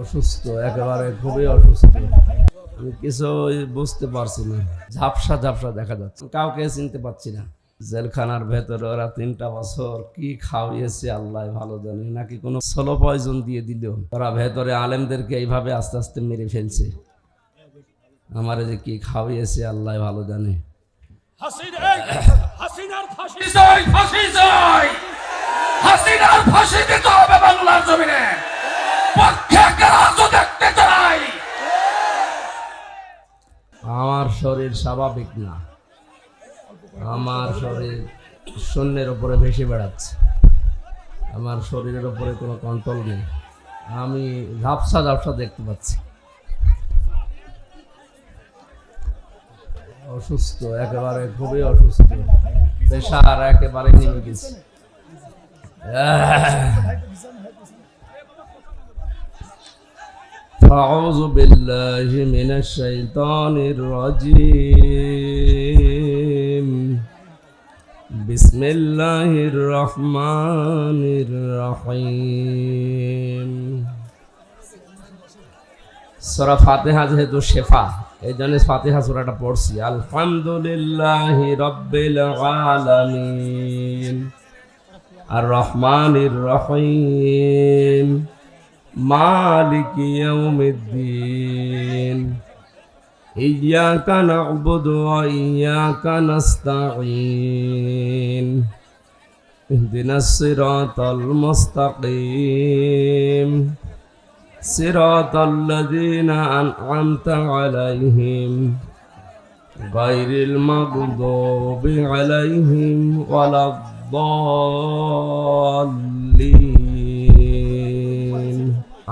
অসুস্থ, একেবারে খুবই অসুস্থ। কিছু বুঝতে পারছি না। ঝাপসা ঝাপসা দেখা যাচ্ছে। কাউকে চিনতে পারছি না। জেলখানার ভেতরে ওরা তিনটা বছর কি খাওয়িয়েছে, আল্লাহ ভালো জানে। নাকি কোনো সোলো পয়জন দিয়ে দিল। ওরা ভেতরে আলেমদেরকে এইভাবে আস্তে আস্তে মেরে ফেলছে। আমার যে কি খাওয়িয়েছে, আল্লাহ ভালো জানে। হাসিনার ফাঁসি দিতে হবে বাংলার জমিনে। আমার শরীর স্বাভাবিক না। আমার শরীর শূন্যের উপরে ভেসে বেড়াচ্ছে। আমার শরীরের উপরে কোনো কন্ট্রোল নেই। আমি ঝাপসা ঝাপসা দেখতে পাচ্ছি। অসুস্থ, একেবারে খুবই অসুস্থ। প্রেশার একেবারে নেমে গেছে أعوذ بالله من الشيطان الرجيم بسم الله الرحمن الرحيم সূরা ফাতিহা যেহেতু শেফা এই জন্য ফাতিহা সূরাটা পড়ছি আলহামদুলিল্লাহ রাব্বিল আলামিন আর রহমানির রহিম مالك يوم الدين إياك نعبد وإياك نستعين اهدنا الصراط المستقيم صراط الذين أنعمت عليهم غير المغضوب عليهم ولا الضالين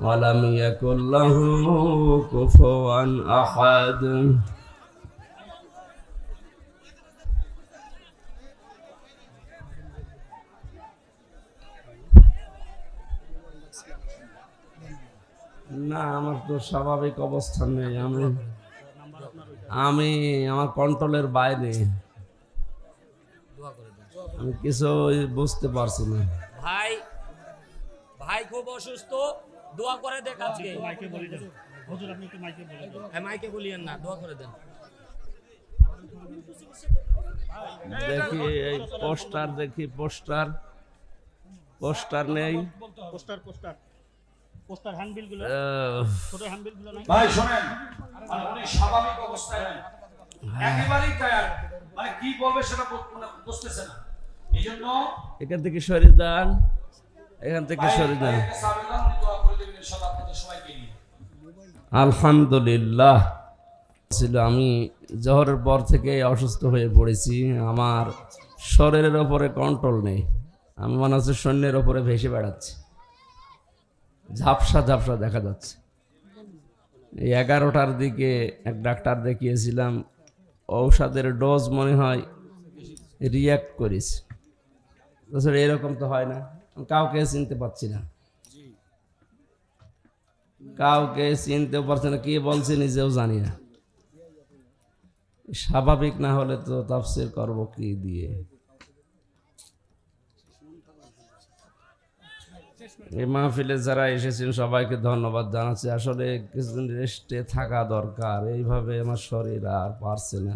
ولم يكن له كفوا أحد না আমার তো স্বাভাবিক অবস্থান নেই আমি আমি আমার কন্ট্রোলের বাইরে আমি কিছু বুঝতে পারছি না ভাই ভাই খুব অসুস্থ দোয়া করে দেখ আজকে। মাইকে বলি দেন। হুজুর আপনি একটু মাইকে বলে দেন। হ্যাঁ, মাইকে বলিয়েন না দোয়া করে দেন। দেখি এই পোস্টার দেখি পোস্টার। পোস্টার নেই। Poster poster. পোস্টার হ্যান্ডবিলগুলো ছোট হ্যান্ডবিলগুলো নাই? ভাই শোনেন আর উনি স্বাভাবিক অবস্থায় নেই একেবারেই টায়ার মানে কি বলবে সেটা মানে বুঝতেছে না। এই এখান থেকে সরে দেন এখান থেকে সরে নিয়ে আলহামদুলিল্লাহ। ছিল আমি জহরের পর থেকে অসুস্থ হয়ে পড়েছি। আমার শরীরের ওপরে কন্ট্রোল নেই। আমি মনে হচ্ছে সৈন্যের ওপরে ভেসে বেড়াচ্ছি। ঝাপসা ঝাপসা দেখা যাচ্ছে। এই এগারোটার দিকে এক ডাক্তার দেখিয়েছিলাম, ঔষধের ডোজ মনে হয় রিয়াক্ট করিস এরকম তো হয় না। কাউকে চিনতে পারছি না। কাউকে চিনতে পারছে না কে বলছে নিজেও জানি না। স্বাভাবিক না হলে তো তাফসির করব কি দিয়ে? এই মাহফিলে যারা এসেছেন সবাইকে ধন্যবাদ জানাচ্ছি। আসলে কিছুদিন রেস্টে থাকা দরকার এইভাবে আমার শরীর আর পারছে না।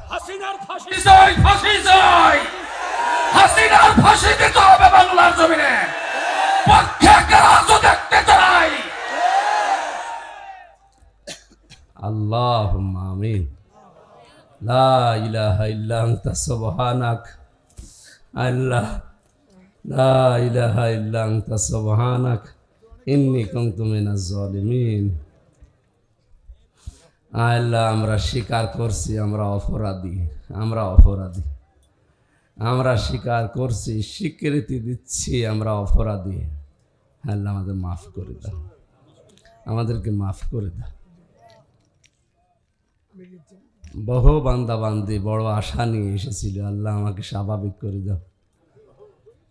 হাসিনার ফাঁসি চাই ফাঁসি চাই হাসিনার ফাঁসি দিতে হবে বাংলার জমিনে। পক্ষে রাজ্য দেখতে চাই। আল্লাহ আমিন। লা ইলাহা ইল্লা আনতা সুবহানাক। আল্লাহ লা ইলাহা ইল্লা আনতা সুবহানাক। ইন্নী কুনতু মিনাজ জালিমিন আল্লাহ, আমরা স্বীকার করছি, আমরা অপরাধী আমরা অপরাধী। আমরা স্বীকার করছি, স্বীকৃতি দিচ্ছি, আমরা অপরাধী। আল্লাহ আমাদের মাফ করে দাও। আমাদেরকে মাফ করে দাও। বহু বান্দা বান্দি বড় আশা নিয়ে এসেছিল। আল্লাহ আমাকে স্বাভাবিক করে দাও।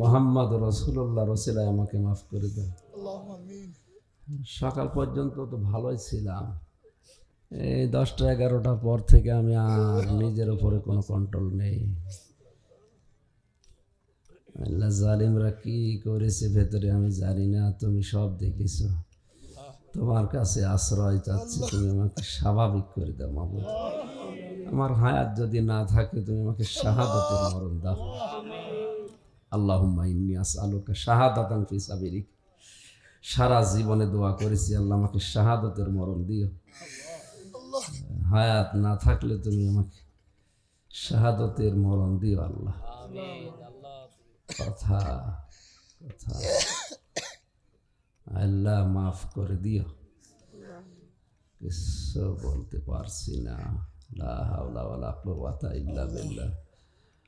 মোহাম্মদ রসুল্লাহ রসিলায় আমাকে মাফ করে দাও সকাল পর্যন্ত তো ভালোই ছিলাম। এই দশটা এগারোটার পর থেকে আমি আর নিজের উপরে কোনো কন্ট্রোল নেই। আল্লাহ জালিমরা কি করেছে ভেতরে আমি জানি না তুমি সব দেখেছ। তোমার কাছে আশ্রয় চাচ্ছি তুমি আমাকে স্বাভাবিক করে দাও মাবুদ। আমার হায়াত যদি না থাকে তুমি আমাকে শাহাদতের মরণ দাও। আল্লাহুম্মা ইন্নী আসআলুকা শাহাদাতান ফি সারা জীবনে দোয়া করেছি, আল্লাহ আমাকে শাহাদতের মরণ দিও। হায়াত না থাকলে তুমি আমাকে শাহাদতের মরণ দিও আল্লাহ। কথা কথা। আল্লাহ মাফ করে দিও। কিছু বলতে পারছি না। লা হাওলা ওয়ালা কুওয়াতা ইল্লা বিল্লাহ।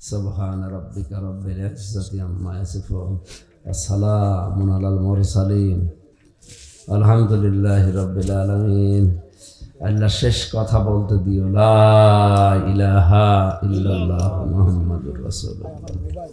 سبحان ربك رب العزة عما يصفون وسلام على المرسلين الحمد لله رب العالمين আল্লাহ শেষ কথা বলতে দিও লা ইলাহা ইল্লাল্লাহ মুহাম্মাদুর রাসূলুল্লাহ